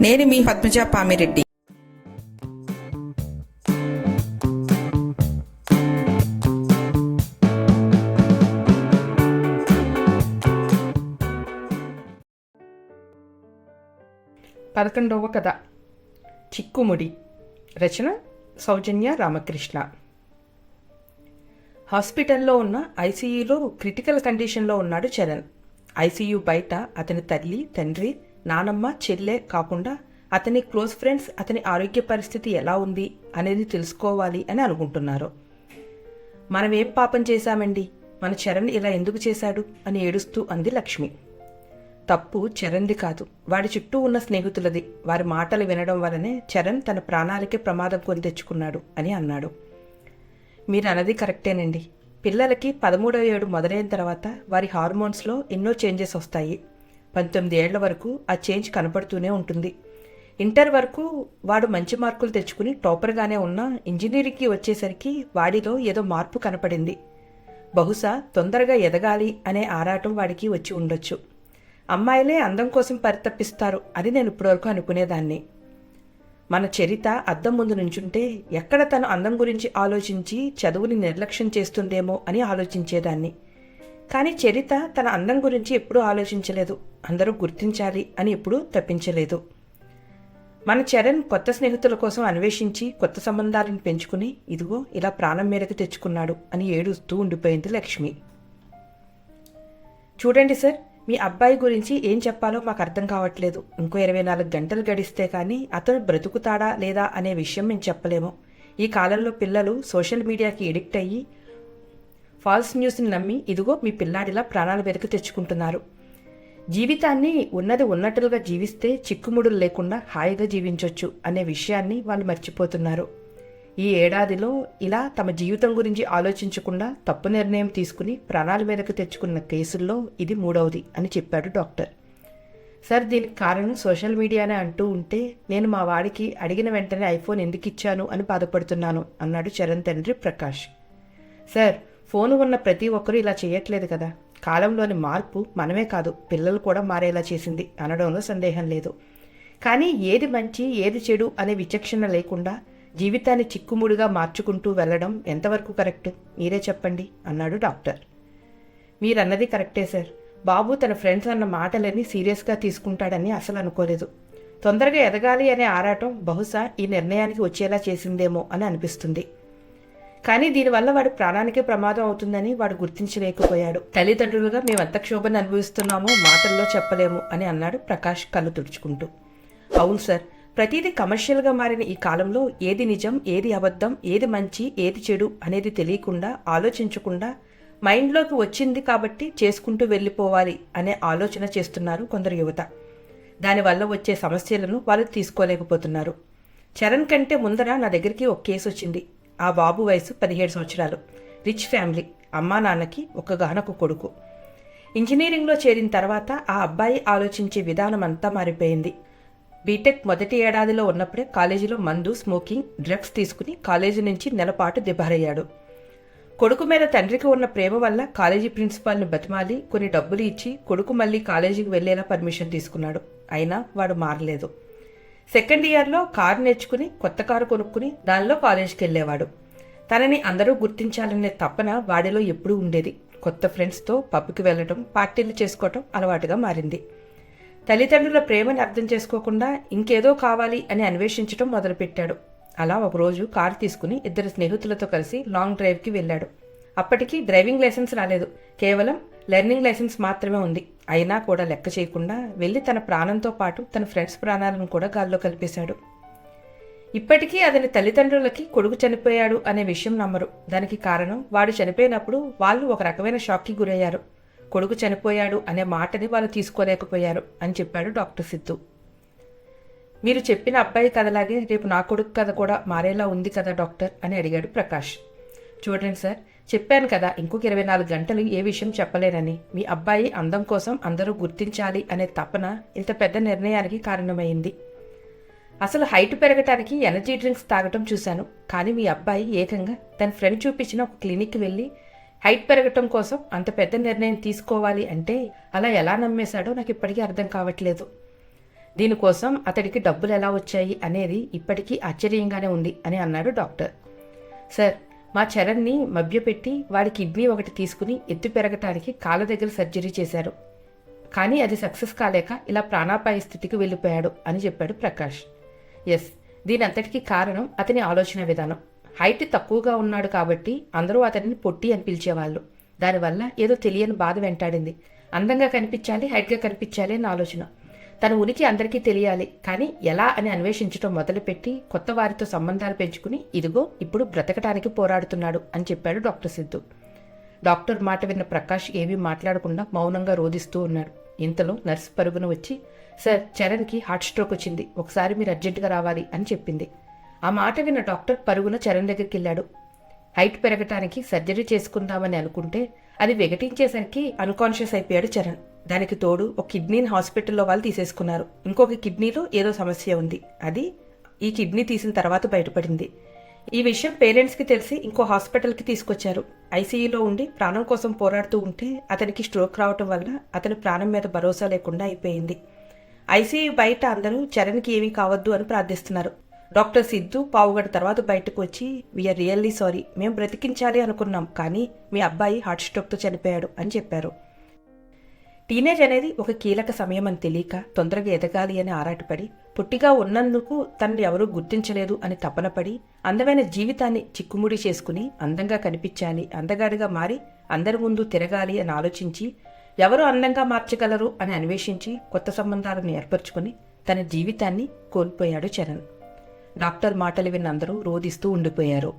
నేను మీ పద్మజ పామిరెడ్డి. పదకొండవ కథ. చిక్కుముడి. రచన సౌజన్య రామకృష్ణ. హాస్పిటల్లో ఉన్న ఐసీయూలో క్రిటికల్ కండిషన్లో ఉన్నాడు చరణ్. ఐసీయూ బయట అతని తల్లి తండ్రి నానమ్మ చెల్లె కాకుండా అతని క్లోజ్ ఫ్రెండ్స్ అతని ఆరోగ్య పరిస్థితి ఎలా ఉంది అనేది తెలుసుకోవాలి అని అనుకుంటున్నారు. మనం ఏం పాపం చేశామండి? మన చరణ్ ఇలా ఎందుకు చేశాడు? అని ఏడుస్తూ అంది లక్ష్మి. తప్పు చరణ్ది కాదు. వాడి చుట్టూ ఉన్న స్నేహితులది. వారి మాటలు వినడం వలనే చరణ్ తన ప్రాణాలకే ప్రమాదం కొని తెచ్చుకున్నాడు అని అన్నాడు. మీరు అన్నది కరెక్టేనండి. పిల్లలకి పదమూడవ ఏడు మొదలైన తర్వాత వారి హార్మోన్స్లో ఎన్నో చేంజెస్ వస్తాయి. పంతొమ్మిది ఏళ్ళ వరకు ఆ చేంజ్ కనపడుతూనే ఉంటుంది. ఇంటర్ వరకు వాడు మంచి మార్కులు తెచ్చుకుని టాపర్గానే ఉన్న ఇంజనీరింగ్కి వచ్చేసరికి వాడిలో ఏదో మార్పు కనపడింది. బహుశా తొందరగా ఎదగాలి అనే ఆరాటం వాడికి వచ్చి ఉండొచ్చు. అమ్మాయిలే అందం కోసం పరితప్పిస్తారు అని నేను ఇప్పటివరకు అనుకునేదాన్ని. మన చరిత అద్దం ముందు నుంచుంటే ఎక్కడ తను అందం గురించి ఆలోచించి చదువుని నిర్లక్ష్యం చేస్తుందేమో అని ఆలోచించేదాన్ని. కానీ చరిత తన అందం గురించి ఎప్పుడూ ఆలోచించలేదు. అందరూ గుర్తించాలి అని ఎప్పుడూ తప్పించలేదు. మన చరణ్ కొత్త స్నేహితుల కోసం అన్వేషించి కొత్త సంబంధాలను పెంచుకుని ఇదిగో ఇలా ప్రాణం మేరకు తెచ్చుకున్నాడు అని ఏడుస్తూ ఉండిపోయింది లక్ష్మి. చూడండి సార్ మీ అబ్బాయి గురించి ఏం చెప్పాలో మాకు అర్థం కావట్లేదు. ఇంకో ఇరవై నాలుగు గంటలు గడిస్తే కానీ అతను బ్రతుకుతాడా లేదా అనే విషయం మేము చెప్పలేము. ఈ కాలంలో పిల్లలు సోషల్ మీడియాకి ఎడిక్ట్ అయ్యి ఫాల్స్ న్యూస్ని నమ్మి ఇదిగో మీ పిల్లాడిలా ప్రాణాలు వెతికి తెచ్చుకుంటున్నారు. జీవితాన్ని ఉన్నది ఉన్నట్లుగా జీవిస్తే చిక్కుముడులు లేకుండా హాయిగా జీవించవచ్చు అనే విషయాన్ని వాళ్ళు మర్చిపోతున్నారు. ఈ ఏడాదిలో ఇలా తమ జీవితం గురించి ఆలోచించకుండా తప్పు నిర్ణయం తీసుకుని ప్రాణాల మీదకు తెచ్చుకున్న కేసుల్లో ఇది మూడవది అని చెప్పాడు డాక్టర్. సార్ దీనికి కారణం సోషల్ మీడియానే అంటూ ఉంటే నేను మా వాడికి అడిగిన వెంటనే ఐఫోన్ ఎందుకు ఇచ్చాను అని బాధపడుతున్నాను అన్నాడు చరణ్ తండ్రి ప్రకాష్. సార్ ఫోన్ ఉన్న ప్రతి ఒక్కరూ ఇలా చేయట్లేదు కదా. కాలంలోని మార్పు మనమే కాదు పిల్లలు కూడా మారేలా చేసింది అనడంలో సందేహం లేదు. కానీ ఏది మంచి ఏది చెడు అనే విచక్షణ లేకుండా జీవితాన్ని చిక్కుముడిగా మార్చుకుంటూ వెళ్ళడం ఎంతవరకు కరెక్ట్? మీరే చెప్పండి అన్నాడు డాక్టర్. మీరన్నది కరెక్టే సార్. బాబు తన ఫ్రెండ్స్ అన్న మాటలన్నీ సీరియస్గా తీసుకుంటాడని అసలు అనుకోలేదు. తొందరగా ఎదగాలి అనే ఆరాటం బహుశా ఈ నిర్ణయానికి వచ్చేలా చేసిందేమో అని అనిపిస్తుంది. కానీ దీనివల్ల వాడి ప్రాణానికి ప్రమాదం అవుతుందని వాడు గుర్తించలేకపోయాడు. తల్లిదండ్రులుగా మేమెంత క్షోభను అనుభవిస్తున్నామో మాటల్లో చెప్పలేము అని అన్నాడు ప్రకాష్ కళ్ళు తుడుచుకుంటూ. అవును సార్ ప్రతిదీ కమర్షియల్గా మారిన ఈ కాలంలో ఏది నిజం ఏది అబద్ధం ఏది మంచి ఏది చెడు అనేది తెలియకుండా ఆలోచించకుండా మైండ్లోకి వచ్చింది కాబట్టి చేసుకుంటూ వెళ్ళిపోవాలి అనే ఆలోచన చేస్తున్నారు కొందరు యువత. దానివల్ల వచ్చే సమస్యలను వాళ్ళు తీసుకోలేకపోతున్నారు. చరణ్ కంటే ముందర నా దగ్గరికి ఒక కేసు వచ్చింది. ఆ బాబు వయసు పదిహేడు సంవత్సరాలు. Rich family. అమ్మా నాన్నకి ఒక్కగానొక కొడుకు. ఇంజనీరింగ్లో చేరిన తర్వాత ఆ అబ్బాయి ఆలోచించే విధానం అంతా మారిపోయింది. బీటెక్ మొదటి ఏడాదిలో ఉన్నప్పుడే కాలేజీలో మందు స్మోకింగ్ డ్రగ్స్ తీసుకుని కాలేజీ నుంచి నెలపాటు దిబారయ్యాడు కొడుకు మీద తండ్రికి ఉన్న ప్రేమ వల్ల కాలేజీ ప్రిన్సిపాల్ని బతిమాలి కొన్ని డబ్బులు ఇచ్చి కొడుకు మళ్ళీ కాలేజీకి వెళ్ళేలా పర్మిషన్ తీసుకున్నాడు. అయినా వాడు మారలేదు. సెకండ్ ఇయర్లో కారు నేర్చుకుని కొత్త కారు కొనుక్కుని దానిలో కాలేజీకి వెళ్ళేవాడు తనని అందరూ గుర్తించాలనే తపన వాడిలో ఎప్పుడూ ఉండేది. కొత్త ఫ్రెండ్స్తో పబ్కి వెళ్ళడం పార్టీలు చేసుకోవటం అలవాటుగా మారింది. తల్లిదండ్రుల ప్రేమని అర్థం చేసుకోకుండా ఇంకేదో కావాలి అని అన్వేషించడం మొదలుపెట్టాడు. అలా ఒకరోజు కారు తీసుకుని ఇద్దరు స్నేహితులతో కలిసి లాంగ్ డ్రైవ్కి వెళ్ళాడు. అప్పటికి డ్రైవింగ్ లైసెన్స్ రాలేదు. కేవలం లెర్నింగ్ లైసెన్స్ మాత్రమే ఉంది. అయినా కూడా లెక్క చేయకుండా వెళ్ళి తన ప్రాణంతో పాటు తన ఫ్రెండ్స్ ప్రాణాలను కూడా గాల్లో కలిపేశాడు. ఇప్పటికీ అతని తల్లిదండ్రులకి కొడుకు చనిపోయాడు అనే విషయం నమ్మరు. దానికి కారణం వాడు చనిపోయినప్పుడు వాళ్ళు ఒక రకమైన షాక్కి గురయ్యారు. కొడుకు చనిపోయాడు అనే మాటని వాళ్ళు తీసుకోలేకపోయారు అని చెప్పాడు డాక్టర్ సిద్ధు. మీరు చెప్పిన అబ్బాయి కథలాగే రేపు నా కొడుకు కథ కూడా మారేలా ఉంది కదా డాక్టర్ అని అడిగాడు ప్రకాష్. చూడండి సార్ చెప్పాను కదా ఇంకొక ఇరవై నాలుగు గంటలు ఏ విషయం చెప్పలేనని. మీ అబ్బాయి అందం కోసం అందరూ గుర్తించాలి అనే తపన ఇంత పెద్ద నిర్ణయానికి కారణమైంది. అసలు హైట్ పెరగటానికి ఎనర్జీ డ్రింక్స్ తాగటం చూశాను కానీ మీ అబ్బాయి ఏకంగా తన ఫ్రెండ్ చూపించిన ఒక క్లినిక్కి వెళ్ళి హైట్ పెరగటం కోసం అంత పెద్ద నిర్ణయం తీసుకోవాలి అంటే అలా ఎలా నమ్మేశాడో నాకు ఇప్పటికీ అర్థం కావట్లేదు. దీనికోసం అతడికి డబ్బులు ఎలా వచ్చాయి అనేది ఇప్పటికీ ఆశ్చర్యంగానే ఉంది అని అన్నాడు డాక్టర్. సార్ మా చరణ్ని మభ్యపెట్టి వాడి కిడ్నీ ఒకటి తీసుకుని ఎత్తు పెరగటానికి కాళ్ళ దగ్గర సర్జరీ చేశారు. కానీ అది సక్సెస్ కాలేక ఇలా ప్రాణాపాయ స్థితికి వెళ్ళిపోయాడు అని చెప్పాడు ప్రకాష్. ఎస్ దీని అంతటికీ కారణం అతని ఆలోచన విధానం. హైట్ తక్కువగా ఉన్నాడు కాబట్టి అందరూ అతనిని పొట్టి అని పిలిచేవాళ్ళు. దానివల్ల ఏదో తెలియని బాధ వెంటాడింది. అందంగా కనిపించాలి హైట్గా కనిపించాలి అని ఆలోచన. తన ఉనికి అందరికీ తెలియాలి. కానీ ఎలా అని అన్వేషించడం మొదలుపెట్టి కొత్త వారితో సంబంధాలు పెంచుకుని ఇదిగో ఇప్పుడు బ్రతకటానికి పోరాడుతున్నాడు అని చెప్పాడు డాక్టర్ సిద్ధు. డాక్టర్ మాట విన్న ప్రకాష్ ఏమీ మాట్లాడకుండా మౌనంగా రోధిస్తూ ఉన్నాడు. ఇంతలో నర్సు పరుగున వచ్చి సార్ చరణ్కి హార్ట్ స్ట్రోక్ వచ్చింది. ఒకసారి మీరు అర్జెంటుగా రావాలి అని చెప్పింది. ఆ మాట విన్న డాక్టర్ పరుగున చరణ్ దగ్గరికి వెళ్ళాడు హైట్ పెరగటానికి సర్జరీ చేసుకుందామని అనుకుంటే అది వెగటించేసరికి అన్కాన్షియస్ అయిపోయాడు చరణ్. దానికి తోడు ఒక కిడ్నీని హాస్పిటల్లో వాళ్ళు తీసేసుకున్నారు. ఇంకొక కిడ్నీలో ఏదో సమస్య ఉంది. అది ఈ కిడ్నీ తీసిన తర్వాత బయటపడింది. ఈ విషయం పేరెంట్స్కి తెలిసి ఇంకో హాస్పిటల్కి తీసుకొచ్చారు. ఐసీయూలో ఉండి ప్రాణం కోసం పోరాడుతూ ఉంటే అతనికి స్ట్రోక్ రావటం వల్ల అతని ప్రాణం మీద భరోసా లేకుండా అయిపోయింది. ఐసీయూ బయట అందరూ చరణ్కి ఏమీ కావద్దు అని ప్రార్థిస్తున్నారు. డాక్టర్ సిద్ధు పావుగంట తర్వాత బయటకు వచ్చి వీఆర్ రియల్లీ సారీ మేము బ్రతికించాలి అనుకున్నాం. కానీ మీ అబ్బాయి హార్ట్ స్ట్రోక్తో చనిపోయాడు అని చెప్పారు. టీనేజ్ అనేది ఒక కీలక సమయం అని తెలియక తొందరగా ఎదగాలి అని ఆరాటపడి పుట్టిగా ఉన్నందుకు తనని ఎవరూ గుర్తించలేదు అని తపనపడి అందమైన జీవితాన్ని చిక్కుముడి చేసుకుని అందంగా కనిపించాలి అందగాడిగా మారి అందరి ముందు తిరగాలి అని ఆలోచించి ఎవరు అందంగా మార్చగలరు అని అన్వేషించి కొత్త సంబంధాలను ఏర్పరచుకుని తన జీవితాన్ని కోల్పోయాడు చరణ్. డాక్టర్ మాటలు విన్న అందరూ రోధిస్తూ ఉండిపోయారు.